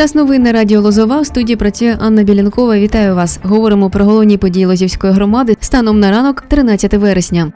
Час новин на радіо Лозова. В студії працює Анна Білянкова. Вітаю вас. Говоримо про головні події Лозівської громади станом на ранок, 13 вересня.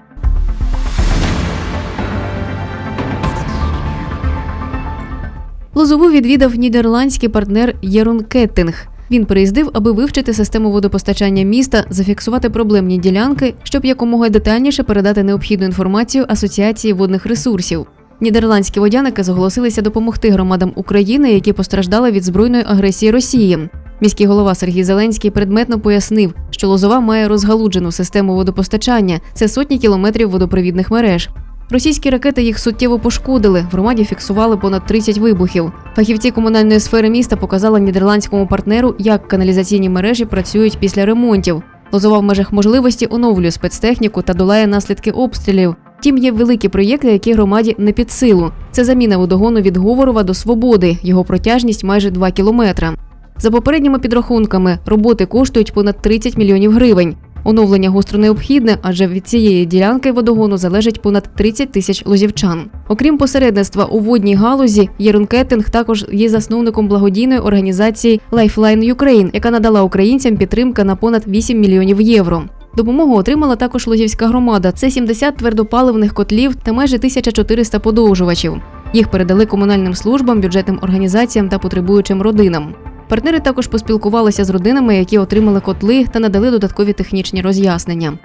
Лозову відвідав нідерландський партнер Єрун Кеттинг. Він приїздив, аби вивчити систему водопостачання міста, зафіксувати проблемні ділянки, щоб якомога детальніше передати необхідну інформацію Асоціації водних ресурсів. Нідерландські водяники зголосилися допомогти громадам України, які постраждали від збройної агресії Росії. Міський голова Сергій Зеленський предметно пояснив, що Лозова має розгалуджену систему водопостачання це сотні кілометрів водопровідних мереж. Російські ракети їх суттєво пошкодили. В громаді фіксували понад 30 вибухів. Фахівці комунальної сфери міста показали нідерландському партнеру, як каналізаційні мережі працюють після ремонтів. Лозова в межах можливості оновлює спецтехніку та долає наслідки обстрілів. Втім, є великі проєкти, які громаді не під силу. Це заміна водогону від Говорова до Свободи. Його протяжність майже 2 кілометра. За попередніми підрахунками, роботи коштують понад 30 мільйонів гривень. Оновлення гостро необхідне, адже від цієї ділянки водогону залежить понад 30 тисяч лозівчан. Окрім посередництва у водній галузі, Єрун Кеттинг також є засновником благодійної організації Lifeline Ukraine, яка надала українцям підтримка на понад 8 мільйонів євро. Допомогу отримала також Лозівська громада. Це 70 твердопаливних котлів та майже 1400 подовжувачів. Їх передали комунальним службам, бюджетним організаціям та потребуючим родинам. Партнери також поспілкувалися з родинами, які отримали котли та надали додаткові технічні роз'яснення.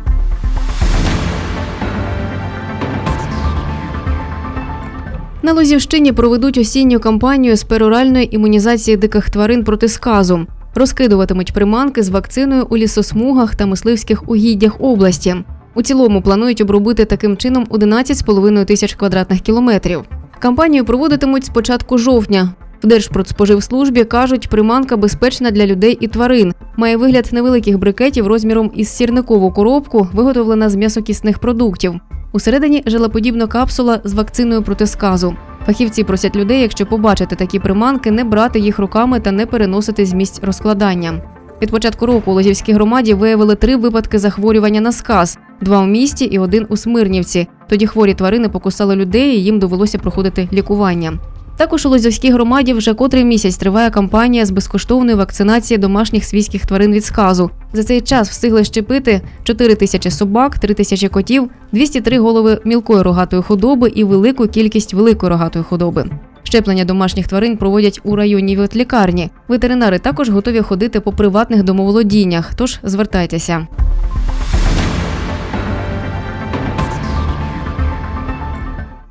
На Лозівщині проведуть осінню кампанію з пероральної імунізації диких тварин проти сказу. Розкидуватимуть приманки з вакциною у лісосмугах та мисливських угіддях області. У цілому планують обробити таким чином 11,5 тисяч квадратних кілометрів. Кампанію проводитимуть з початку жовтня. В Держпродспоживслужбі кажуть, приманка безпечна для людей і тварин. Має вигляд невеликих брикетів розміром із сірникову коробку, виготовлена з м'ясокісних продуктів. Усередині жилоподібна капсула з вакциною проти сказу. Фахівці просять людей, якщо побачити такі приманки, не брати їх руками та не переносити з місць розкладання. Від початку року у Лозівській громаді виявили три випадки захворювання на сказ: два в місті і один у Смирнівці. Тоді хворі тварини покусали людей, і їм довелося проходити лікування. Також у Лозівській громаді вже котрий місяць триває кампанія з безкоштовної вакцинації домашніх свійських тварин від сказу. За цей час встигли щепити 4 тисячі собак, 3 тисячі котів, 203 голови мілкої рогатої худоби і велику кількість великої рогатої худоби. Щеплення домашніх тварин проводять у районній ветлікарні. Ветеринари також готові ходити по приватних домоволодіннях, тож звертайтеся.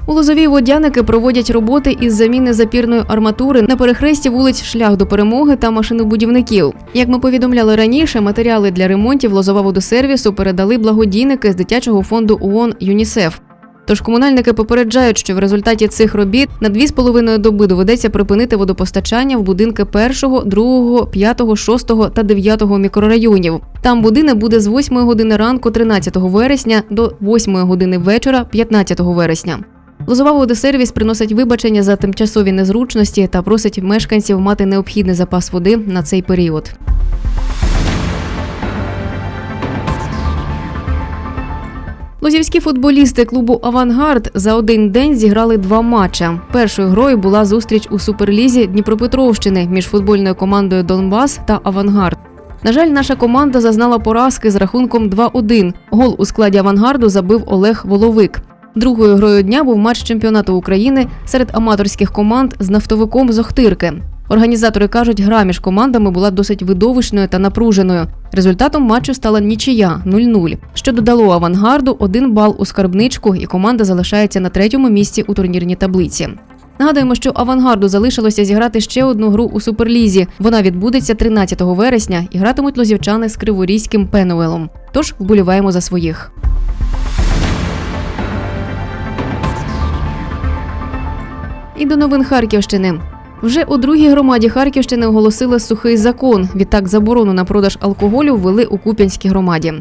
У Лозовій водяники проводять роботи із заміни запірної арматури на перехресті вулиць Шлях до перемоги та машинобудівників. Як ми повідомляли раніше, матеріали для ремонтів Лозова водосервісу передали благодійники з дитячого фонду ООН ЮНІСЕФ. Тож комунальники попереджають, що в результаті цих робіт на 2,5 доби доведеться припинити водопостачання в будинки 1, 2, 5, 6 та 9 мікрорайонів. Там будинок буде з 8 години ранку 13 вересня до 8 години вечора 15 вересня. Лозова водосервіс приносить вибачення за тимчасові незручності та просить мешканців мати необхідний запас води на цей період. Лозівські футболісти клубу Авангард за один день зіграли два матча. Першою грою була зустріч у суперлізі Дніпропетровщини між футбольною командою Донбас та Авангард. На жаль, наша команда зазнала поразки з рахунком 2-1. Гол у складі авангарду забив Олег Воловик. Другою грою дня був матч чемпіонату України серед аматорських команд з нафтовиком з Охтирки. Організатори кажуть, гра між командами була досить видовищною та напруженою. Результатом матчу стала нічия 0-0, що додало авангарду один бал у скарбничку, і команда залишається на третьому місці у турнірній таблиці. Нагадуємо, що авангарду залишилося зіграти ще одну гру у суперлізі. Вона відбудеться 13 вересня і гратимуть лозівчани з криворізьким Пенуелом. Тож вболіваємо за своїх. І до новин Харківщини. Вже у другій громаді Харківщини оголосили сухий закон. Відтак заборону на продаж алкоголю ввели у Куп'янській громаді.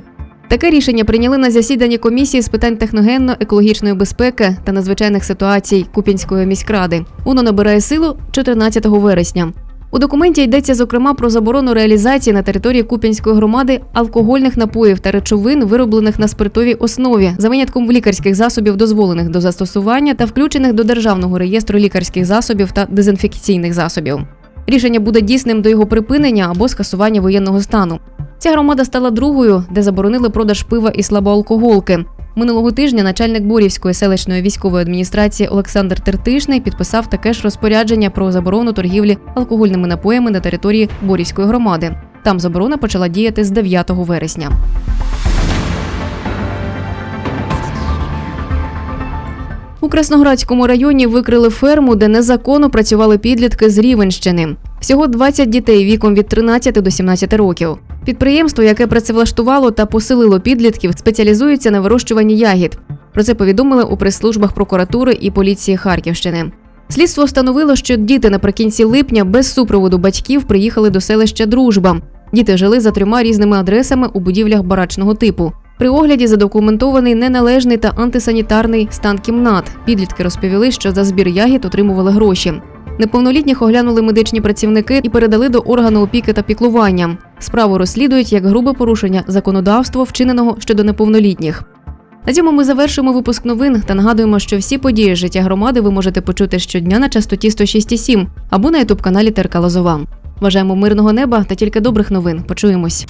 Таке рішення прийняли на засіданні комісії з питань техногенно-екологічної безпеки та надзвичайних ситуацій Куп'янської міськради. Воно набирає силу 14 вересня. У документі йдеться зокрема про заборону реалізації на території Куп'янської громади алкогольних напоїв та речовин, вироблених на спиртовій основі, за винятком лікарських засобів, дозволених до застосування та включених до державного реєстру лікарських засобів та дезінфекційних засобів. Рішення буде дійсним до його припинення або скасування воєнного стану. Ця громада стала другою, де заборонили продаж пива і слабоалкоголки. Минулого тижня начальник Борівської селищної військової адміністрації Олександр Тертишний підписав таке ж розпорядження про заборону торгівлі алкогольними напоями на території Борівської громади. Там заборона почала діяти з 9 вересня. У Красноградському районі викрили ферму, де незаконно працювали підлітки з Рівенщини. Всього 20 дітей віком від 13 до 17 років. Підприємство, яке працевлаштувало та посилило підлітків, спеціалізується на вирощуванні ягід. Про це повідомили у прес-службах прокуратури і поліції Харківщини. Слідство встановило, що діти наприкінці липня без супроводу батьків приїхали до селища Дружба. Діти жили за трьома різними адресами у будівлях барачного типу. При огляді задокументований неналежний та антисанітарний стан кімнат. Підлітки розповіли, що за збір ягід отримували гроші. Неповнолітніх оглянули медичні працівники і передали до органу опіки та піклування. Справу розслідують як грубе порушення законодавства, вчиненого щодо неповнолітніх. На цьому ми завершуємо випуск новин та нагадуємо, що всі події життя громади ви можете почути щодня на частоті 106,7 або на ютуб каналі Терка Лозова. Бажаємо мирного неба та тільки добрих новин. Почуємось.